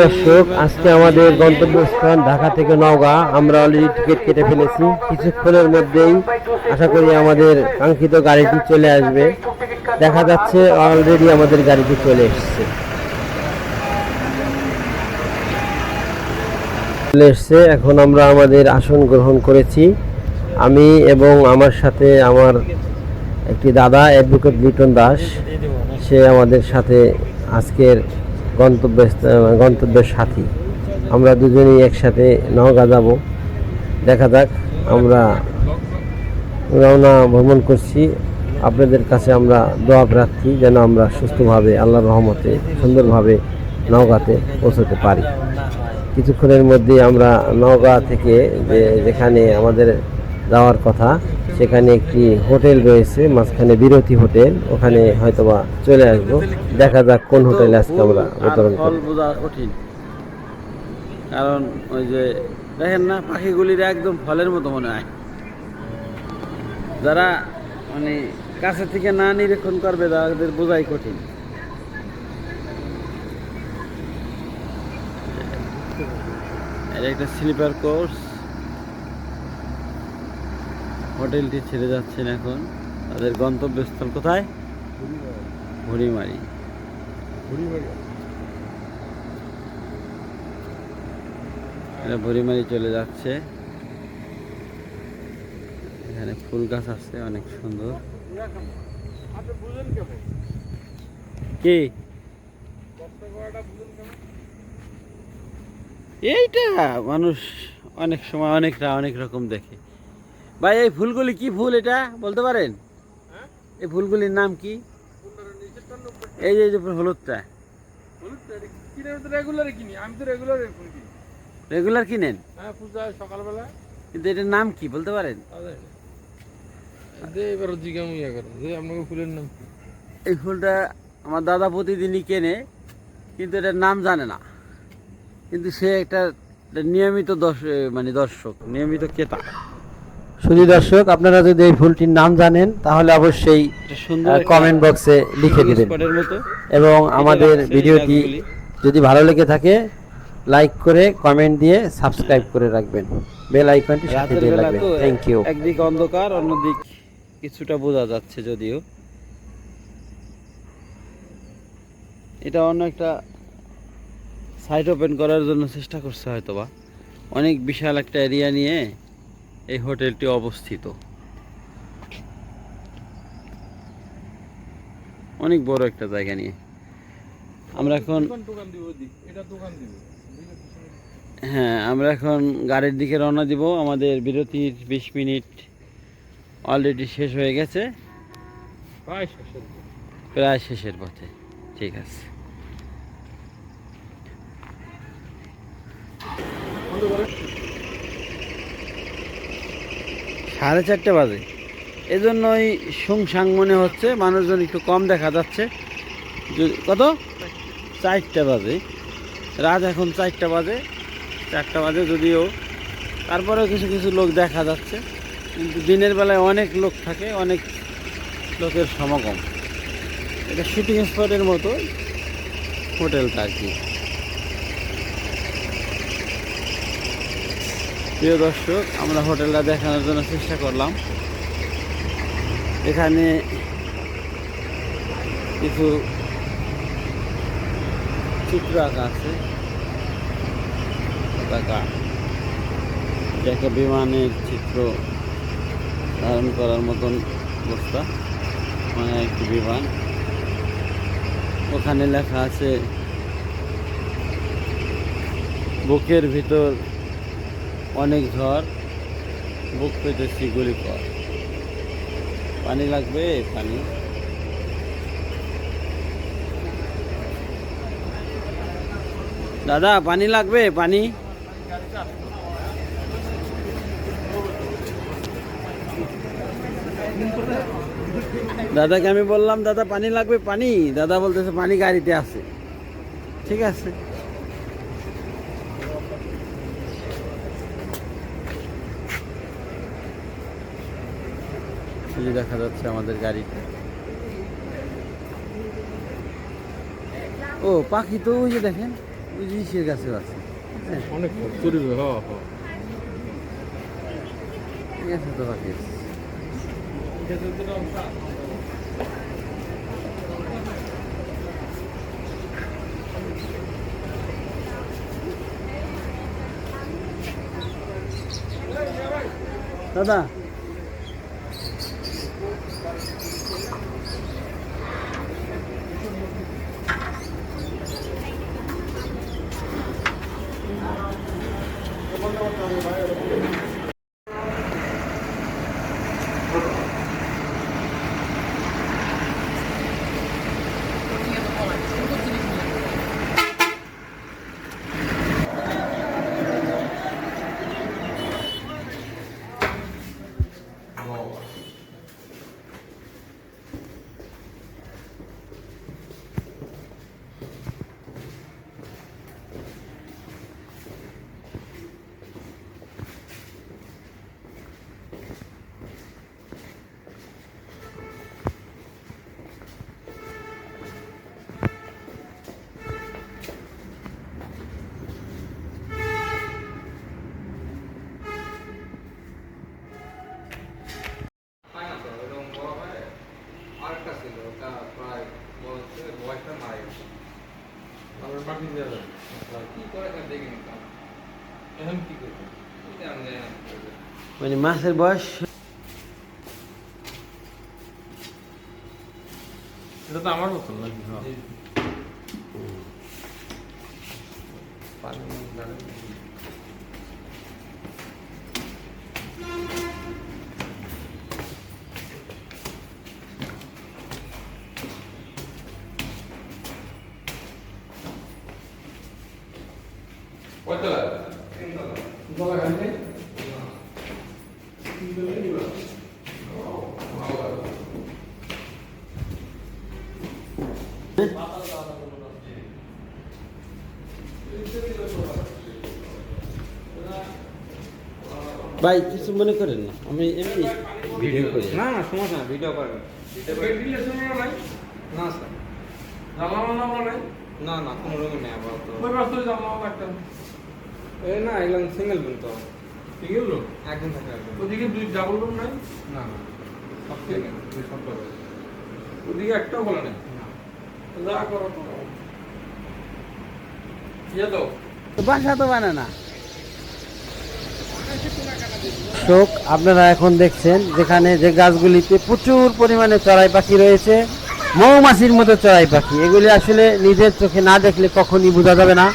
দর্শক, আজকে আমাদের গন্তব্যস্থান ঢাকা থেকে নওগাঁ। আমরা অলরেডি টিকিট কেটে ফেলেছি। কিছুক্ষণের মধ্যেই আশা করি আমাদের কাঙ্ক্ষিত গাড়িটি চলে আসবে। দেখা যাচ্ছে অলরেডি আমাদের গাড়িটি চলে এসেছে। চলে এসছে, এখন আমরা আমাদের আসন গ্রহণ করেছি। আমি এবং আমার সাথে আমার একটি দাদা অ্যাডভোকেট লিটন দাস। সে আমাদের সাথে আজকের গন্তব্য গন্তব্যের সাথী আমরা দুজনেই একসাথে নওগাঁ যাব। দেখা যাক, আমরা রওনা ভ্রমণ করছি। আপনাদের কাছে আমরা দোয়া প্রার্থী যেন আমরা সুস্থভাবে, আল্লাহর রহমতে, সুন্দরভাবে নওগাঁতে পৌঁছতে পারি। কিছুক্ষণের মধ্যে আমরা নওগাঁ থেকে যে যেখানে আমাদের যাওয়ার কথা। সেখানে একটি হোটেল রয়েছে মাঝখানে বিরতি হোটেল। ওখানে হয়তোবা চলে আসব। দেখা যাক কোন হোটেলে আজকে আমরা অবতরণ কঠিন। কারণ ওই যে দেখেন না পাখিগুলির একদম ফলের মতো মনে হয়। যারা মানে কাছে থেকে না নিরীক্ষণ করবে তাদের বোঝাই কঠিন। এটা একটা স্লিপার কোর্স। হোটেলটি ছেড়ে যাচ্ছেন এখন। তাদের গন্তব্যস্থল কোথায়? ভুড়িমারি এটা ভরিমারি চলে যাচ্ছে। এখানে ফুল গাছ আছে, অনেক সুন্দর। কি? এইটা মানুষ অনেক সময় অনেকটা অনেক রকম দেখে। ভাই এই ফুলগুলি কি ফুল এটা? বলতে পারেন? এই ফুলগুলির নাম কি? এই যে হলুদটা। রেগুলার কিনি। আমি তো রেগুলার ফুল কিনি। রেগুলার কিনেন? হ্যাঁ পূজা সকালবেলা। কিন্তু এটার নাম কি বলতে পারেন? এবার জিজ্ঞামু ইয়া করো যে আপনাকে ফুলের নাম এই ফুলটা আমার দাদা প্রতিদিনই কেনে কিন্তু এটার নাম জানে না। কিন্তু সে একটা একটা নিয়মিত দর্শ মানে দর্শক নিয়মিত ক্রেতা। শুধু দর্শক আপনারা যদি এই ফুলটির নাম জানেন তাহলে অবশ্যই সুন্দর কমেন্ট বক্সে লিখে দিবেন। এবং আমাদের ভিডিওটি যদি ভালো লেগে থাকে লাইক করে কমেন্ট দিয়ে সাবস্ক্রাইব করে রাখবেন। বেল আইকনটি সাথে দিয়ে রাখবেন। থ্যাংক ইউ একদিক অন্ধকার অন্যদিক কিছুটা বোঝা যাচ্ছে যদিও। এটা অন্য একটা সাইট ওপেন করার জন্য চেষ্টা করছে হয়তো বা অনেক বিশাল একটা এরিয়া নিয়ে এই হোটেলটি অবস্থিত। অনেক বড় একটা জায়গা নিয়ে। আমরা এখন হ্যাঁ আমরা এখন গাড়ির দিকে রওনা দিব। আমাদের বিরতির বিশ মিনিট অলরেডি শেষ হয়ে গেছে। প্রায় শেষের প্রায় শেষের পথে। ঠিক আছে। সাড়ে চারটে বাজে। এজন্যই সুংসাং মনে হচ্ছে মানুষজন একটু কম দেখা যাচ্ছে। কত? চারটে বাজে। রাত এখন চারটা বাজে। চারটা বাজে যদিও। তারপরেও কিছু কিছু লোক দেখা যাচ্ছে। কিন্তু দিনের বেলায় অনেক লোক থাকে, অনেক লোকের সমাগম। এটা শুটিং স্পটের মতো হোটেলটা আর কি। প্রিয় দর্শক, আমরা হোটেলটা দেখানোর জন্য চেষ্টা করলাম। এখানে কিছু চিত্র আঁকা আছে। একটা বিমানের চিত্র ধারণ করার মতন অবস্থা। মানে একটি বিমান। ওখানে লেখা আছে, বুকের ভিতর অনেক ঝড়, বুক পেতেছি গুলি কর। পানি লাগবে? পানি। দাদা, পানি লাগবে? পানি। দাদাকে আমি বললাম, দাদা, পানি লাগবে? পানি। দাদা বলতেছে, পানি গাড়িতে আছে। ঠিক আছে। যে দেখা যাচ্ছে আমাদের গাড়িটা ও পাখি তো ওই যে দেখেন ওই আছে। হ্যাঁ। অনেক হ হ ঠিক আছে তো বাকি আছে। দাদা আরেকটা ছিল ওটা প্রায় বলছে বয়সটা মারা গেছে তারপর মাটি দিয়ে যাবে কি করে তা দেখে নিতাম এখন কি করবে এটা আমি জানি না কি করবে। মানে মাছের বয়স এটা তো আমার মতন নাকি হ্যাঁ পানি গাড়ি কয়তলা তিনতলা গাড়ি ভাই কিছু মনে করেন না। আমি এমনি ভিডিও করি। না না সমস্যা না ভিডিও করেন। না স্যার। না না কোনো রুমে নেই এ না এগুলো সিঙ্গেল রুম তো। সিঙ্গেল রুম একদম থাকে ওদিকে দুই ডাবল রুম নাই? না না। সব সিঙ্গেল দুই সব রয়েছে ওদিকে একটাও খোলা নেই? যা করো তো। ইয়ে তো বাসা তো বানা না। দর্শক আপনারা এখন দেখছেন যেখানে যে গাছগুলিতে প্রচুর পরিমাণে চড়াই পাখি রয়েছে মৌমাছির মতো চড়াই পাখি। এগুলি আসলে নিজের চোখে না দেখলে কখনই বোঝা যাবে না।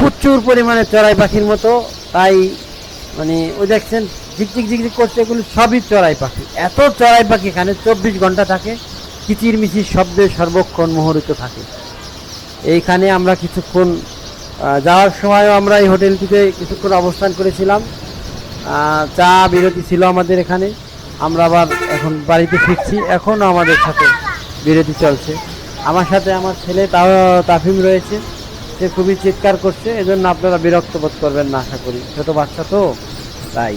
প্রচুর পরিমাণে চড়াই পাখির মতো তাই মানে ওই দেখছেন, ঝিকঝিক ঝিকঝিক করছে, এগুলো সবই চড়াই পাখি। এত চড়াই পাখি এখানে চব্বিশ ঘণ্টা থাকে কিচির মিচির শব্দে সর্বক্ষণ মুহরিত থাকে। এইখানে আমরা কিছুক্ষণ যাওয়ার সময়ও আমরা এই হোটেলটিতে কিছুক্ষণ অবস্থান করেছিলাম। চা বিরতি ছিল আমাদের এখানে। আমরা আবার এখন বাড়িতে ফিরছি। এখনও আমাদের সাথে বিরতি চলছে। আমার সাথে আমার ছেলে তাও তাফিম রয়েছে। সে খুবই চিৎকার করছে, এজন্য আপনারা বিরক্ত বোধ করবেন না, আশা করি। ছোট বাচ্চা তো, তাই।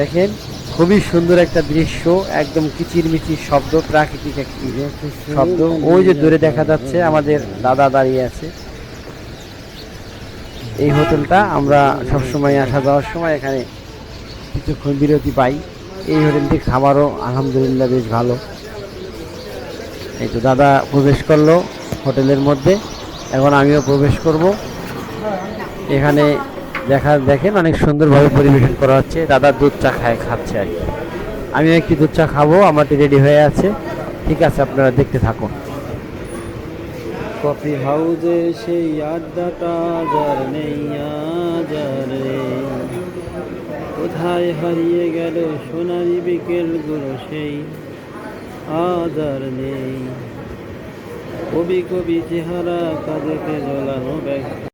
দেখেন, খুবই সুন্দর একটা দৃশ্য, একদম কিচিরমিচির শব্দ, প্রাকৃতিক একটি শব্দ। ওই যে দূরে দেখা যাচ্ছে, আমাদের দাদা দাঁড়িয়ে আছে। এই হোটেলটা আমরা সবসময় আসা যাওয়ার সময় এখানে কিছুক্ষণ বিরতি পাই। এই হোটেলটির খাবারও আলহামদুলিল্লাহ বেশ ভালো। এই তো দাদা প্রবেশ করল হোটেলের মধ্যে। এখন আমিও প্রবেশ করব। এখানে দেখা, দেখেন অনেক সুন্দরভাবে পরিবেশন করা হচ্ছে। দাদা দুধ চা খায়, খাচ্ছে আর কি। আমিও একটি দুধ চা খাব, আমারটি রেডি হয়ে আছে। ঠিক আছে, আপনারা দেখতে থাকুন। কফি হাউজে সেই আড্ডাটা যার নেই কোথায় হারিয়ে গেল সোনারি বিকেলগুলো সেই আজার নেই। কবি কবি চেহারা কাঁধেতে ঝোলানো ব্যাগ